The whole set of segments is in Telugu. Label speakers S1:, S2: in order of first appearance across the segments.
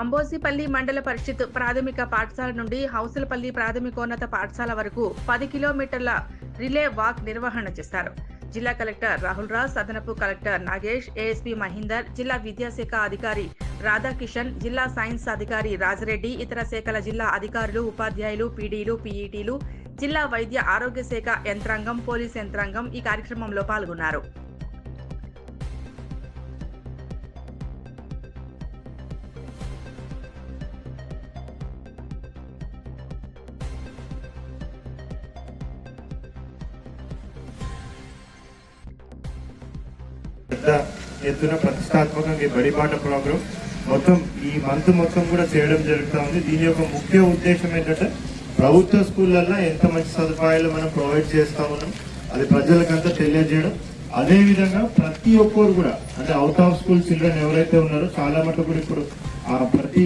S1: మంబోసిపల్లి మండల పరిషత్ ప్రాథమిక పాఠశాల నుండి హౌసులపల్లి ప్రాథమికోన్నత పాఠశాల వరకు పది కిలోమీటర్ల రిలే వాక్ నిర్వహణ చేశారు జిల్లా కలెక్టర్ రాహుల్ రాజ్ అదనపు కలెక్టర్ నాగేష్ ఏఎస్పీ మహీందర్ జిల్లా విద్యాశాఖ అధికారి రాధాకిషన్ జిల్లా సైన్స్ అధికారి రాజరెడ్డి ఇతర శాఖల జిల్లా అధికారులు ఉపాధ్యాయులు పీడీలు పీఈటీలు జిల్లా వైద్య ఆరోగ్య శాఖ యంత్రాంగం పోలీస్ యంత్రాంగం ఈ కార్యక్రమంలో పాల్గొన్నారు.
S2: పెద్ద ఎత్తున ప్రతిష్టాత్మకంగా ఈ బడిపాట ప్రోగ్రామ్ మొత్తం ఈ మంత్ మొత్తం కూడా చేయడం జరుగుతూ ఉంది. దీని యొక్క ముఖ్య ఉద్దేశం ఏంటంటే ప్రభుత్వ స్కూళ్ళల్లో ఎంత మంచి సదుపాయాలు మనం ప్రొవైడ్ చేస్తా ఉన్నాం అది ప్రజలకంతా తెలియజేయడం. అదేవిధంగా ప్రతి ఒక్కరు కూడా అంటే అవుట్ ఆఫ్ స్కూల్ చిల్డ్రన్ ఎవరైతే ఉన్నారో చాలా మటుకు కూడా ఇప్పుడు ఆ ప్రతి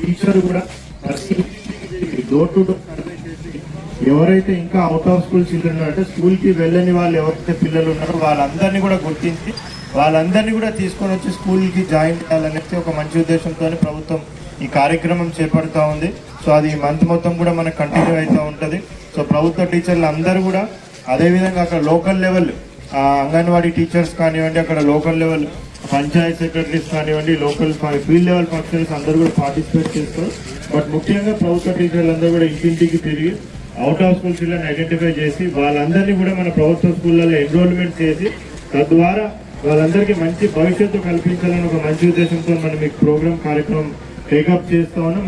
S2: టీచర్ కూడా ప్రతి డోర్ టు డోర్ ఎవరైతే ఇంకా అవుట్ ఆఫ్ స్కూల్ చిల్డ్రన్ ఉన్నారో, అంటే వెళ్ళని వాళ్ళు ఎవరైతే పిల్లలు ఉన్నారో వాళ్ళందరినీ కూడా గుర్తించి వాళ్ళందరినీ కూడా తీసుకొని వచ్చి స్కూల్కి జాయిన్ చేయాలనేసి ఒక మంచి ఉద్దేశంతో ప్రభుత్వం ఈ కార్యక్రమం చేపడుతూ ఉంది. సో అది ఈ మంత్ మొత్తం కూడా మనకు కంటిన్యూ అవుతూ ఉంటుంది. సో ప్రభుత్వ టీచర్లు అందరూ కూడా అదేవిధంగా అక్కడ లోకల్ లెవెల్ అంగన్వాడీ టీచర్స్ కానివ్వండి అక్కడ లోకల్ లెవెల్ పంచాయత్ సెక్రటరీస్ కానివ్వండి లోకల్ ఫీల్డ్ లెవెల్ ఫంక్షన్స్ అందరూ కూడా పార్టిసిపేట్ చేస్తారు. బట్ ముఖ్యంగా ప్రభుత్వ టీచర్లు అందరూ కూడా ఇంటింటికి తిరిగి out of school children identify చేసి వాళ్ళందరినీ కూడా మన ప్రభుత్వ స్కూళ్ళలో ఎన్రోల్మెంట్ చేసి తద్వారా వాళ్ళందరికీ మంచి భవిష్యత్తు కల్పించాలని ఒక మంచి ఉద్దేశంతో మనం ఈ ప్రోగ్రామ్ కార్యక్రమం టేకప్ చేస్తా ఉన్నాం.